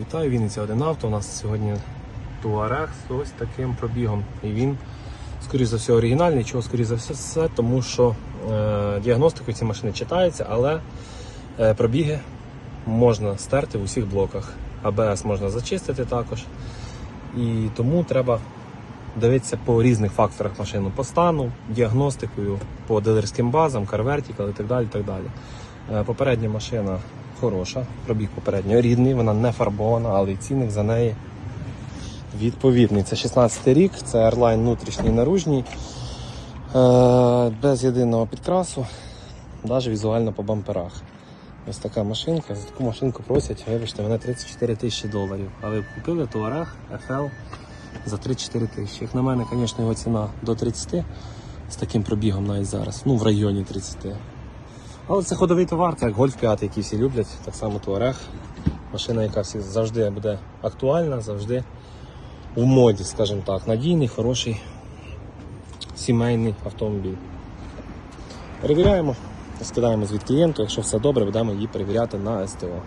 Вітаю, Вінниця 1 авто. У нас сьогодні Туарег з ось таким пробігом. І він, скоріш за все, оригінальний. Чого скоріш за все, тому що е, діагностикою ці машини читається, але е, пробіги можна стерти в усіх блоках. АБС можна зачистити також. І тому треба дивитися по різних факторах машину, по стану, діагностикою, по дилерським базам, CarVertical і так далі. Так далі. Е, Попередня машина хороша, пробіг попередньо рідний, вона не фарбована, але й цінник за неї відповідний. Це 16 рік, це Airline внутрішній наружній, е, без єдиного підкрасу, навіть візуально по бамперах. Ось така машинка. За таку машинку просять, вибачте, мене 34 тисячі доларів. А ви купили Touareg FL за 34 тисячі. Як на мене, звісно, його ціна до 30 з таким пробігом навіть зараз. Ну, в районі 30. Але це ходовий товар, це як гольф 5, який всі люблять, так само Touareg. Машина, яка всі завжди буде актуальна, завжди в моді, скажімо так. Надійний, хороший, сімейний автомобіль. Перевіряємо, скидаємо звід клієнту, якщо все добре, будемо її перевіряти на СТО.